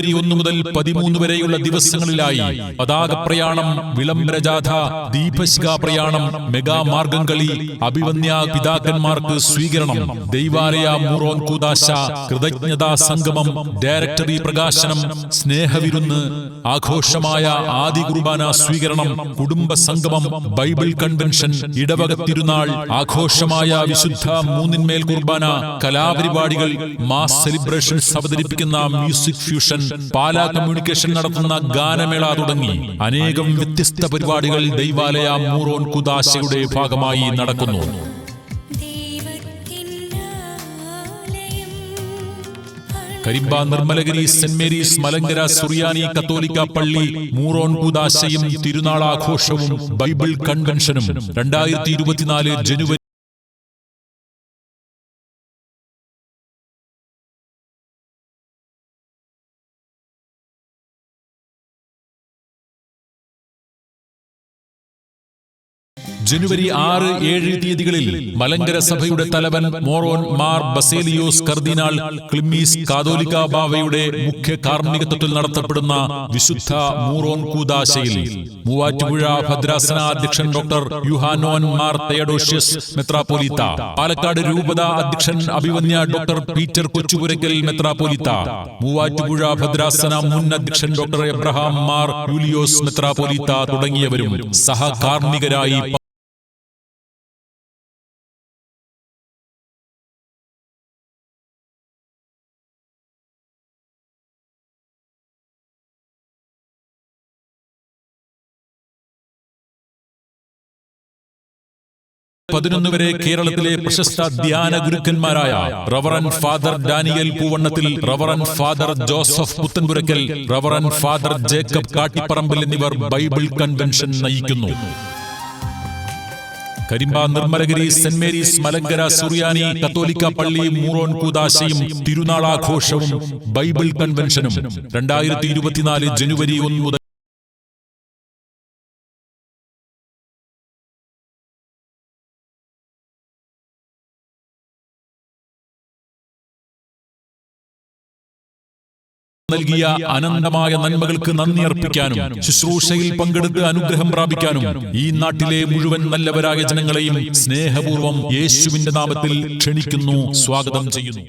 ജനുവരി ഒന്ന് മുതൽ പതിമൂന്ന് വരെയുള്ള ദിവസങ്ങളിലായി പതാക പ്രയാണം വിളംബരജാഥ ദീപശിഖാ പ്രയാണം മെഗാ മാർഗം കളി അഭിവന്യ പിതാക്കന്മാർക്ക് സ്വീകരണം ദൈവാലയ മൂറോൻ കൂതാശ കൃതജ്ഞതാ സംഗമം ഡയറക്ടറി പ്രകാശനം സ്നേഹവിരുന്ന് ആഘോഷമായ ആദി കുർബാന സ്വീകരണം കുടുംബ സംഗമം ബൈബിൾ കൺവെൻഷൻ ഇടവക തിരുനാൾ ആഘോഷമായ വിശുദ്ധ മൂന്നിന്മേൽ കുർബാന കലാപരിപാടികൾ മാസ് സെലിബ്രേഷൻസ് അവതരിപ്പിക്കുന്ന മ്യൂസിക് ഫ്യൂഷൻ പാലാ കമ്മ്യൂണിക്കേഷൻ നടത്തുന്ന ഗാനമേള തുടങ്ങി. അനേകം വ്യത്യസ്ത പരിപാടികൾ ദൈവാലയ മൂറോൻ കുദാശയുടെ ഭാഗമായി നടക്കുന്നു. കരിമ്പ നിർമ്മലഗിരി സെന്റ് മേരീസ് മലങ്കര സുറിയാനി കത്തോലിക്ക പള്ളി മൂറോൺ കൂതാശയും തിരുനാളാഘോഷവും ബൈബിൾ കൺവെൻഷനും രണ്ടായിരത്തി ഇരുപത്തിനാല് ജനുവരി ജനുവരി ആറ് ഏഴ് തീയതികളിൽ മലങ്കര സഭയുടെ തലവൻ മോറോൻ മാർ ബസേലിയോസ് കർദിനാൾ ക്ലിമ്മീസ് കാതോലിക്ക ബാവയുടെ മുഖ്യ കാർമ്മികത്വത്തിൽ നടത്തപ്പെടുന്ന വിശുദ്ധ മൂറോൻ കൂദാശയിൽ മൂവാറ്റുപുഴ ഭദ്രാസന അധ്യക്ഷൻ ഡോക്ടർ യുഹാനോൻ മാർ തയഡോഷ്യസ് മെത്രാപോലിത്ത പാലക്കാട് രൂപത അധ്യക്ഷൻ അഭിവന്യ ഡോക്ടർ പീറ്റർ കൊച്ചുപുരയ്ക്കൽ മെത്രാപോലിത്ത മൂവാറ്റുപുഴ ഭദ്രാസന മുൻ അധ്യക്ഷൻ ഡോക്ടർ എബ്രഹാം മാർ യൂലിയോസ് മെത്രാപോലിത്ത തുടങ്ങിയവരും സഹകാർമ്മികരായി പതിനൊന്ന് വരെ കേരളത്തിലെ പ്രശസ്ത ധ്യാന ഗുരുക്കന്മാരായ reverend father Daniel Poovannathil reverend father Joseph Puthenpurackal reverend father Jacob Kattiparambil എന്നിവർ ബൈബിൾ കൺവെൻഷൻ നയിക്കുന്നു. കരിമ്പ നിർമ്മലഗിരി സെന്റ് മേരീസ് മലങ്കര സുറിയാനി കത്തോലിക്ക പള്ളി മൂറോൻ കൂതാശയും തിരുനാളാഘോഷവും ബൈബിൾ കൺവെൻഷനും രണ്ടായിരത്തി ഇരുപത്തിനാല് ജനുവരി ഒന്ന് നൽകിയ അനന്തമായ നന്മകൾക്ക് നന്ദി അർപ്പിക്കാനും ശുശ്രൂഷയിൽ പങ്കെടുത്ത് അനുഗ്രഹം പ്രാപിക്കാനും ഈ നാട്ടിലെ മുഴുവൻ നല്ലവരായ ജനങ്ങളെയും സ്നേഹപൂർവം യേശുവിന്റെ നാമത്തിൽ ക്ഷണിക്കുന്നു സ്വാഗതം ചെയ്യുന്നു.